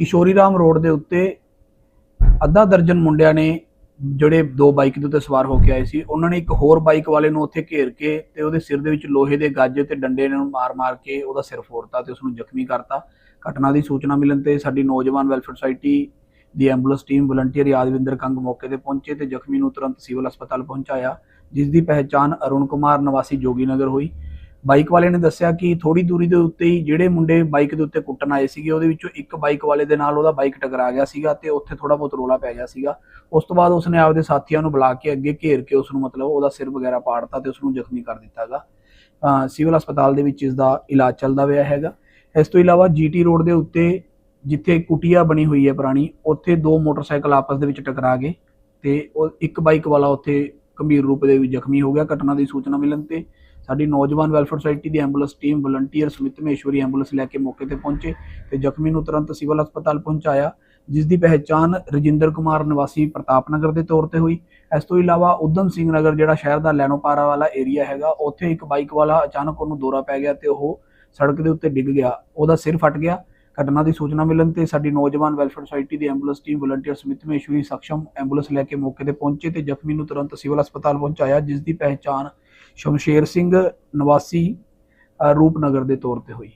ਕਿਸ਼ੋਰੀ Ram road ਦੇ ਉੱਤੇ ਅੱਧਾ ਦਰਜਨ ਮੁੰਡਿਆਂ ਨੇ ਜਿਹੜੇ ਦੋ ਬਾਈਕ ਦੇ ਉੱਤੇ ਸਵਾਰ ਹੋ ਕੇ ਆਏ ਸੀ, ਉਹਨਾਂ ਨੇ ਇੱਕ ਹੋਰ ਬਾਈਕ ਵਾਲੇ ਨੂੰ ਉੱਥੇ ਘੇਰ ਕੇ ਤੇ ਉਹਦੇ ਸਿਰ ਦੇ ਵਿੱਚ ਲੋਹੇ ਦੇ ਗੱਜ ਤੇ ਡੰਡੇ ਨਾਲ ਮਾਰ-ਮਾਰ ਕੇ ਉਹਦਾ ਸਿਰ ਫੋੜਤਾ ਤੇ ਉਸ ਨੂੰ ਜ਼ਖਮੀ ਕਰਤਾ। ਘਟਨਾ ਦੀ ਸੂਚਨਾ ਮਿਲਣ ਤੇ ਸਾਡੀ ਨੌਜਵਾਨ ਵੈਲਫੇਅਰ ਸੁਸਾਇਟੀ ਦੀ ambulance team volunteer Yadwinder Kang ਮੌਕੇ ਤੇ ਪਹੁੰਚੇ ਤੇ ਜ਼ਖਮੀ ਨੂੰ ਤੁਰੰਤ ਸਿਵਲ ਹਸਪਤਾਲ ਪਹੁੰਚਾਇਆ ਜਿਸ ਦੀ ਪਹਿਚਾਣ ਅਰੁਣ ਕੁਮਾਰ ਨਿਵਾਸੀ ਜੋਗੀ ਨਗਰ ਹੋਈ। ਬਾਈਕ ਵਾਲੇ ਨੇ ਦੱਸਿਆ ਕਿ ਥੋੜੀ ਦੂਰੀ ਦੇ ਉੱਤੇ ਹੀ ਜਿਹੜੇ ਮੁੰਡੇ ਬਾਈਕ ਦੇ ਉੱਤੇ ਕੁੱਟਣ ਆਏ ਸੀਗੇ, ਉਹਦੇ ਵਿੱਚੋਂ ਇੱਕ ਬਾਈਕ ਵਾਲੇ ਦੇ ਨਾਲ ਉਹਦਾ ਬਾਈਕ ਟਕਰਾ ਗਿਆ ਸੀਗਾ ਤੇ ਉੱਥੇ ਥੋੜਾ ਬਹੁਤ ਰੋਲਾ ਪੈ ਗਿਆ ਸੀਗਾ। ਉਸ ਤੋਂ ਬਾਅਦ ਉਸਨੇ ਆਪਦੇ ਸਾਥੀਆਂ ਨੂੰ ਬੁਲਾ ਕੇ ਅੱਗੇ ਘੇਰ ਕੇ ਉਸ ਨੂੰ ਮਤਲਬ ਉਹਦਾ ਸਿਰ ਵਗੈਰਾ ਪਾੜਤਾ ਤੇ ਉਸ ਨੂੰ ਜ਼ਖਮੀ ਕਰ ਦਿੱਤਾਗਾ। ਅਹ ਸਿਵਲ ਹਸਪਤਾਲ ਦੇ ਵਿੱਚ ਇਸ ਦਾ ਇਲਾਜ ਚੱਲਦਾ ਪਿਆ ਹੈਗਾ। ਇਸ ਤੋਂ ਇਲਾਵਾ ਜੀਟੀ ਰੋਡ ਦੇ ਉੱਤੇ ਜਿੱਥੇ ਕੁਟੀਆ ਬਣੀ ਹੋਈ ਹੈ ਪੁਰਾਣੀ, ਉੱਥੇ ਦੋ ਮੋਟਰਸਾਈਕਲ ਆਪਸ ਦੇ ਵਿੱਚ ਟਕਰਾ ਗਏ ਤੇ ਉਹ ਇੱਕ ਬਾਈਕ ਵਾਲਾ ਉੱਥੇ ਗੰਭੀਰ ਰੂਪ ਦੇ ਵਿੱਚ ਜ਼ਖਮੀ ਹੋ ਗਿਆ। ਘਟਨਾ ਦੀ ਸੂਚਨਾ ਮਿਲਣ ਤੇ ਸਾਡੀ ਨੌਜਵਾਨ ਵੈਲਫੇਅਰ ਸੁਸਾਇਟੀ ਦੀ ambulance team volunteer Sumit Maheshwari ambulance ਲੈ ਕੇ ਮੌਕੇ ਤੇ ਪਹੁੰਚੇ ਤੇ ਜ਼ਖਮੀ ਨੂੰ ਤੁਰੰਤ ਸਿਵਲ ਹਸਪਤਾਲ ਪਹੁੰਚਾਇਆ, ਜਿਸ ਦੀ ਪਹਿਚਾਣ ਰਜਿੰਦਰ ਕੁਮਾਰ ਨਿਵਾਸੀ ਪ੍ਰਤਾਪ ਨਗਰ ਦੇ ਤੌਰ ਤੇ ਹੋਈ। ਇਸ ਤੋਂ ਇਲਾਵਾ ਉਦਮ ਸਿੰਘ ਨਗਰ, ਜਿਹੜਾ ਸ਼ਹਿਰ ਦਾ ਲੈਣੋਪਾਰਾ ਵਾਲਾ ਏਰੀਆ ਹੈਗਾ, ਉੱਥੇ ਇੱਕ ਬਾਈਕ ਵਾਲਾ ਅਚਾਨਕ ਉਹਨੂੰ ਦੌਰਾ ਪੈ ਗਿਆ ਤੇ ਉਹ ਸੜਕ ਦੇ ਉੱਤੇ ਡਿੱਗ ਗਿਆ। ਉਹਦਾ ਸਿਰ ਫਟ ਗਿਆ। ਘਟਨਾ ਦੀ ਸੂਚਨਾ ਮਿਲਣ ਤੇ ਸਾਡੀ ਨੌਜਵਾਨ ਵੈਲਫੇਅਰ ਸੁਸਾਇਟੀ ਦੀ ambulance team volunteer Samit Maheshwari Saksham ambulance ਲੈ ਕੇ ਮੌਕੇ ਤੇ ਪਹੁੰਚੇ ਤੇ ਜ਼ਖਮੀ ਨੂੰ ਤੁਰੰਤ ਸਿਵਲ ਹਸਪਤਾਲ ਪਹੁੰਚਾਇਆ ਜਿਸ ਦੀ ਪਹਿਚਾਣ ਸ਼ਮਸ਼ੇਰ ਸਿੰਘ ਨਿਵਾਸੀ ਅ, ਰੂਪਨਗਰ ਦੇ ਤੌਰ ਤੇ ਹੋਈ।